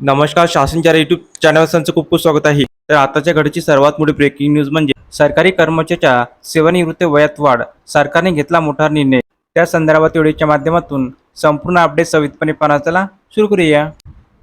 नमस्कार शासनच्या YouTube channel संचं खूप खूप स्वागत आहे. तर आताच्या घडीची सर्वात मोठी ब्रेकिंग न्यूज म्हणजे सरकारी कर्मचाऱ्याच्या सेवानिवृत्ती वयात वाढ. सरकारने घेतला मोठा निर्णय. त्या संदर्भात व्हिडिओच्या माध्यमातून संपूर्ण अपडेट सवितपणे पाहण्याला सुरू करूया.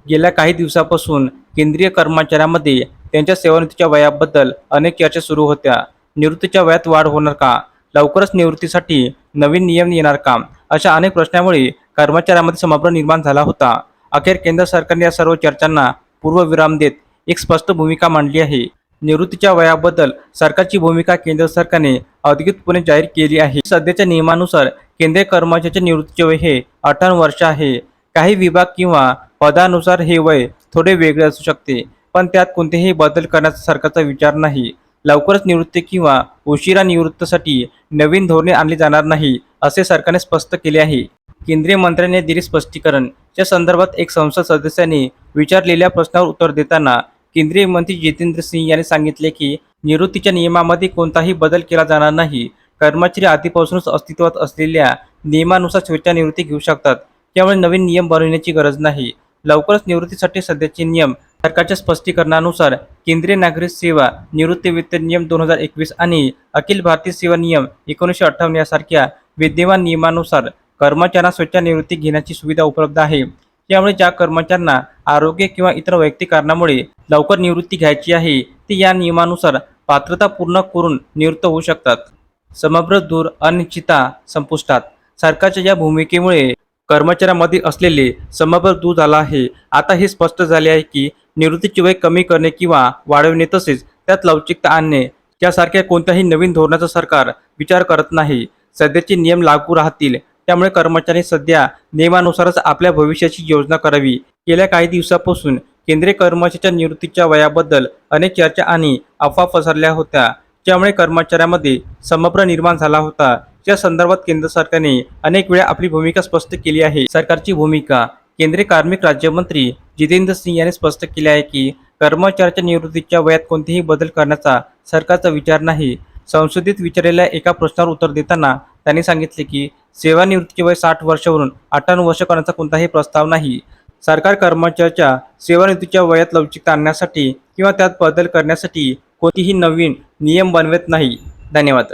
गेल्या काही दिवसापासून केंद्रीय कर्मचाऱ्यांमध्ये त्यांच्या सेवानिवृत्तीच्या वयाबद्दल अनेक चर्चा सुरू होत्या. निवृत्तीच्या वयात वाढ होणार का? लवकरच निवृत्तीसाठी नवीन नियम येणार का? अशा अनेक प्रश्नामुळे कर्मचाऱ्यांमध्ये संभ्रम निर्माण झाला होता. अखेर केंद्र सरकारने या सर्व चर्चांना पूर्वविराम देत एक स्पष्ट भूमिका मांडली आहे. निवृत्तीच्या वयाबद्दल सरकारची भूमिका केंद्र सरकारने अधिकृतपणे जाहीर केली आहे. सध्याच्या नियमानुसार केंद्रीय कर्मचाऱ्याचे निवृत्तीचे वय हे अठ्ठावन्न वर्ष आहे. काही विभाग किंवा पदानुसार हे वय थोडे वेगळे असू शकते पण त्यात कोणतेही बदल करण्याचा सरकारचा विचार नाही. लवकरच निवृत्ती किंवा उशिरा निवृत्तीसाठी नवीन धोरणे आणली जाणार नाही असे सरकारने स्पष्ट केले आहे. केंद्रीय मंत्र्यांनी दिले स्पष्टीकरण. च्या संदर्भात एक संसद सदस्याने विचारलेल्या प्रश्नावर उत्तर देताना केंद्रीय मंत्री जितेंद्र सिंग यांनी सांगितले की निवृत्तीच्या नियमामध्ये कोणताही बदल केला जाणार नाही. कर्मचारी आधीपासूनच अस्तित्वात असलेल्या नियमानुसार स्वेच्छानिवृत्ती घेऊ शकतात. त्यामुळे नवीन नियम बनवण्याची गरज नाही. लवकरच निवृत्तीसाठी सध्याचे नियम सरकारच्या स्पष्टीकरणानुसार केंद्रीय नागरिक सेवा निवृत्ती वित्त नियम दोन हजार एकवीस आणि अखिल भारतीय सेवा नियम एकोणीसशे अठ्ठावन्न यासारख्या विद्यमान नियमानुसार कर्मचाऱ्यांना स्वेच्छानिवृत्ती घेण्याची सुविधा उपलब्ध आहे. त्यामुळे ज्या कर्मचाऱ्यांना आरोग्य किंवा इतर वैयक्तिक कारणामुळे लवकर निवृत्ती घ्यायची आहे ते या नियमानुसार पात्रता पूर्ण करून निवृत्त होऊ शकतात. समग्र दूर अनिश्चितता संपुष्टात. सरकारच्या या भूमिकेमुळे कर्मचाऱ्यांमध्ये असलेले समग्र दूर झाला आहे. आता हे स्पष्ट झाले आहे की निवृत्तीची वय कमी करणे किंवा वाढविणे तसेच त्यात लवचिकता आणणे यासारख्या कोणत्याही नवीन धोरणाचा सरकार विचार करत नाही. सध्याचे नियम लागू राहतील. त्यामुळे कर्मचारी सध्या नियमानुसारच आपल्या भविष्याची योजना करावी. गेल्या काही दिवसापासून केंद्रीय कर्मचाऱ्याच्या निवृत्तीच्या वयाबद्दल अनेक चर्चा आणि अफवा पसरल्या होत्या. त्यामुळे कर्मचाऱ्यांमध्ये संभ्रम निर्माण झाला होता. त्या संदर्भात केंद्र सरकारने अनेक वेळा आपली भूमिका स्पष्ट केली आहे. सरकारची भूमिका केंद्रीय कार्मिक राज्यमंत्री जितेंद्र सिंह यांनी स्पष्ट केले आहे की कर्मचाऱ्याच्या निवृत्तीच्या वयात कोणतेही बदल करण्याचा सरकारचा विचार नाही. संसदेत विचारलेल्या एका प्रश्नावर उत्तर देताना त्यांनी सांगितले की सेवानिवृत्तीचे वय साठ वर्षावरून अठ्ठावन्न वर्ष करण्याचा कोणताही प्रस्ताव नाही. सरकार कर्मचाऱ्याच्या सेवानिवृत्तीच्या वयात लवचिकता आणण्यासाठी किंवा त्यात बदल करण्यासाठी कोणतीही नवीन नियम बनवत नाही. धन्यवाद.